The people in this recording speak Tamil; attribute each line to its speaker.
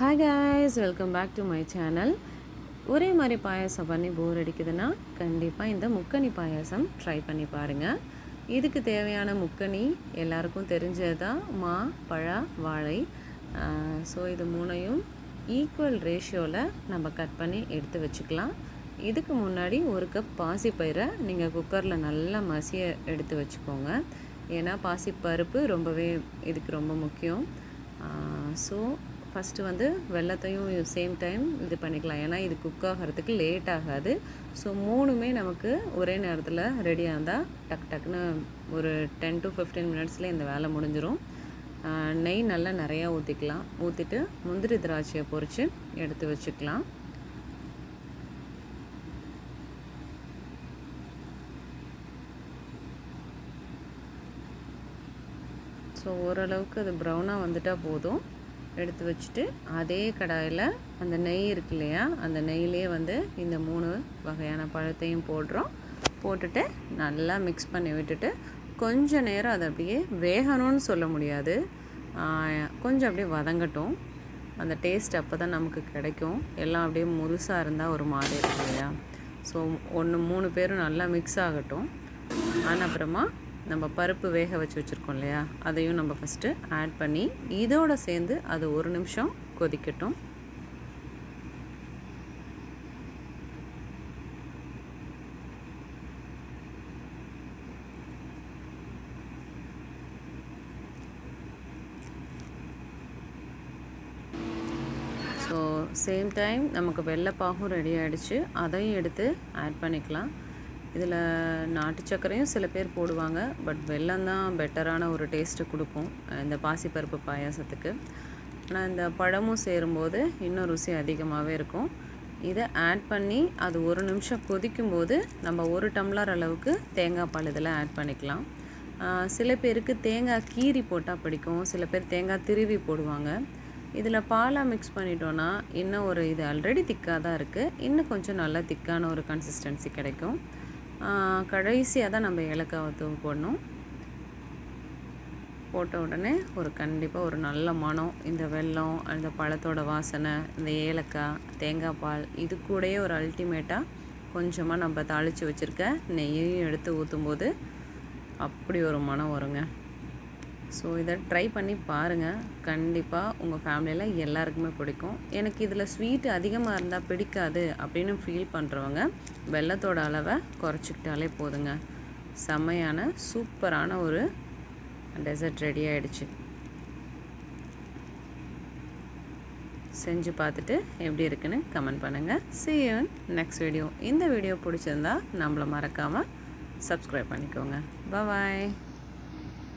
Speaker 1: Hi guys welcome back to my channel ஒரே மாதிரி பாயாசம் பண்ணி போர் அடிக்குதுன்னா கண்டிப்பாக இந்த முக்கனி பாயாசம் ட்ரை பண்ணி பாருங்கள் இதுக்கு தேவையான முக்கனி எல்லாருக்கும் தெரிஞ்சது தான் மா பழ வாழை. ஸோ இது மூணையும் ஈக்குவல் ரேஷியோவில் நம்ம கட் பண்ணி எடுத்து வச்சுக்கலாம். இதுக்கு முன்னாடி ஒரு கப் பாசிப்பயிரை நீங்கள் குக்கரில் நல்லா மசிய எடுத்து வச்சுக்கோங்க. ஏன்னா பாசிப்பருப்பு ரொம்பவே இதுக்கு ரொம்ப முக்கியம். ஸோ ஃபஸ்ட்டு வந்து வெள்ளத்தையும் சேம் டைம் இது பண்ணிக்கலாம். ஏன்னா இது குக் ஆகிறதுக்கு லேட் ஆகாது. ஸோ மூணுமே நமக்கு ஒரே நேரத்தில் ரெடியாக இருந்தால் டக் டக்குன்னு ஒரு டென் டு ஃபிஃப்டீன் மினிட்ஸில் இந்த வேலை முடிஞ்சிடும் நெய் நல்லா நிறையா ஊற்றிக்கலாம் ஊற்றிட்டு முந்திரி திராட்சையை பொறித்து எடுத்து வச்சுக்கலாம். ஸோ ஓரளவுக்கு அது ப்ரௌனாக வந்துட்டால் போதும். எடுத்து வச்சுட்டு அதே கடாயில் அந்த நெய் இருக்கு இல்லையா அந்த நெய்யிலே வந்து இந்த மூணு வகையான பழத்தையும் போடுறோம். போட்டுட்டு நல்லா மிக்ஸ் பண்ணி விட்டுட்டு கொஞ்ச நேரம் அதை அப்படியே வேகணும்னு சொல்ல முடியாது. கொஞ்சம் அப்படியே வதங்கட்டும். அந்த டேஸ்ட் அப்போ தான் நமக்கு கிடைக்கும். எல்லாம் அப்படியே முழுசாக இருந்தால் ஒரு மாதிரி இருக்கும் இல்லையா? ஸோ ஒன்று மூணு பேரும் நல்லா மிக்ஸ் ஆகட்டும். ஆனால் அப்புறமா நம்ம பருப்பு வேக வச்சு வச்சுருக்கோம் இல்லையா? அதையும் நம்ம ஃபஸ்ட்டு ஆட் பண்ணி இதோடு சேர்ந்து அது ஒரு நிமிஷம் கொதிக்கட்டும். ஸோ சேம் டைம் நமக்கு வெள்ளைப்பாகும் ரெடி ஆகிடுச்சு அதையும் எடுத்து ஆட் பண்ணிக்கலாம். இதில் நாட்டு சர்க்கரையும் சில பேர் போடுவாங்க பட் வெல்லம் தான் பெட்டரான ஒரு டேஸ்ட்டு கொடுக்கும் இந்த பாசிப்பருப்பு பாயாசத்துக்கு. ஆனால் இந்த பழமும் சேரும்போது இன்னும் ருசி அதிகமாகவே இருக்கும். இதை ஆட் பண்ணி அது ஒரு நிமிஷம் கொதிக்கும் போது நம்ம ஒரு டம்ளர் அளவுக்கு தேங்காய் பால் இதில் ஆட் பண்ணிக்கலாம். சில பேருக்கு தேங்காய் கீரி போட்டால் பிடிக்கும் சில பேர் தேங்காய் திருவி போடுவாங்க. இதில் பாலாக மிக்ஸ் பண்ணிட்டோன்னா இன்னும் ஒரு இது ஆல்ரெடி திக்காக தான் இருக்குது இன்னும் கொஞ்சம் நல்லா திக்கான ஒரு கன்சிஸ்டன்சி கிடைக்கும். கடைசியாக தான் நம்ம ஏலக்காவை தூவி போடணும். போட்ட உடனே ஒரு கண்டிப்பாக ஒரு நல்ல மனம் இந்த வெல்லம் அந்த பழத்தோட வாசனை இந்த ஏலக்காய் தேங்காய் பால் இது கூடயே ஒரு அல்டிமேட்டாக கொஞ்சமாக நம்ம தாளித்து வச்சுருக்க நெய்யையும் எடுத்து ஊற்றும்போது அப்படி ஒரு மனம் வருங்க. ஸோ இதை ட்ரை பண்ணி பாருங்கள் கண்டிப்பாக உங்கள் ஃபேமிலியில் எல்லாருக்குமே பிடிக்கும். எனக்கு இதில் ஸ்வீட் அதிகமாக இருந்தால் பிடிக்காது அப்படின்னு ஃபீல் பண்ணுறவங்க வெள்ளத்தோட அளவை குறைச்சிக்கிட்டாலே போதுங்க. செம்மையான சூப்பரான ஒரு டெசர்ட் ரெடி ஆகிடுச்சு செஞ்சு பார்த்துட்டு எப்படி இருக்குன்னு கமெண்ட் பண்ணுங்கள் சிஎன் நெக்ஸ்ட் வீடியோ இந்த வீடியோ பிடிச்சிருந்தா நம்மளை மறக்காமல் சப்ஸ்கிரைப் பண்ணிக்கோங்க. பாய்